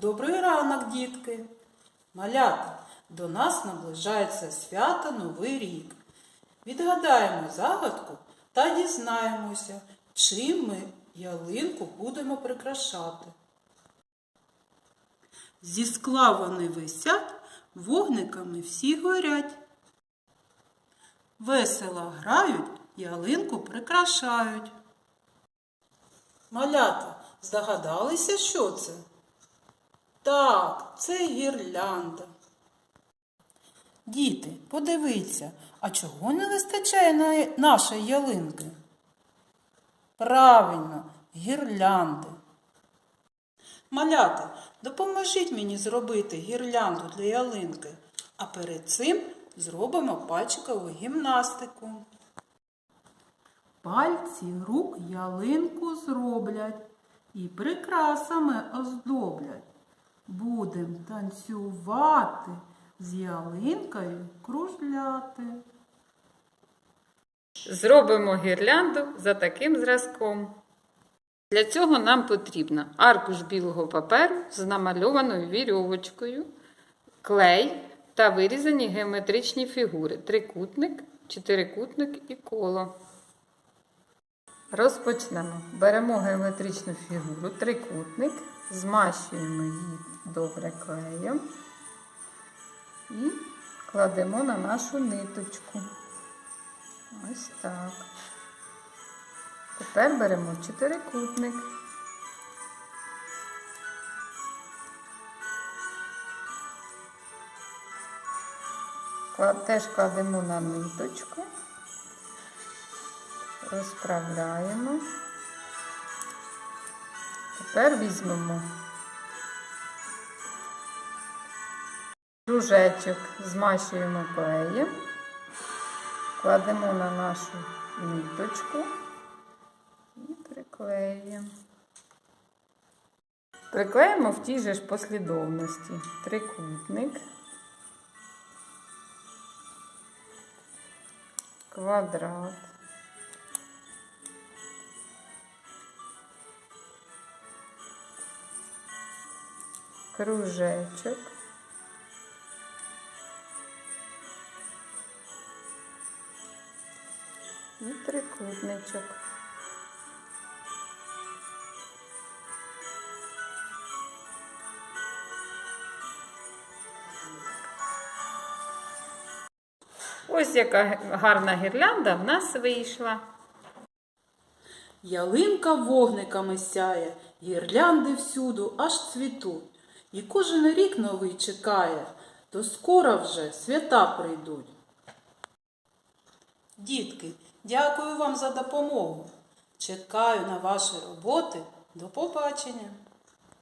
Добрий ранок, дітки! Малята, до нас наближається свято Новий рік. Відгадаємо загадку та дізнаємося, чим ми ялинку будемо прикрашати. Зі скла вони висять, вогниками всі горять. Весело грають, ялинку прикрашають. Малята, здогадалися, що це? Так, це гірлянда. Діти, подивіться, а чого не вистачає на нашої ялинки? Правильно, гірлянди. Малята, допоможіть мені зробити гірлянду для ялинки, а перед цим зробимо пальчикову гімнастику. Пальці рук ялинку зроблять і прикрасами оздоблять. Будем танцювати, з ялинкою кружляти. Зробимо гірлянду за таким зразком. Для цього нам потрібно аркуш білого паперу з намальованою вірьовочкою, клей та вирізані геометричні фігури трикутник, чотирикутник і коло. Розпочнемо. Беремо геометричну фігуру, трикутник, змащуємо її добре клеєм і кладемо на нашу ниточку. Ось так. Тепер беремо чотирикутник. Теж кладемо на ниточку, розправляємо. Тепер візьмемо кружечок, змащуємо клеєм, кладемо на нашу ниточку і приклеюємо. Приклеїмо в тій же ж послідовності трикутник, квадрат, кружечок, і трикутничок. Ось яка гарна гірлянда в нас вийшла. Ялинка вогниками сяє, гірлянди всюду аж цвітуть. І кожен рік новий чекає, то скоро вже свята прийдуть. Дітки, дякую вам за допомогу. Чекаю на ваші роботи. До побачення!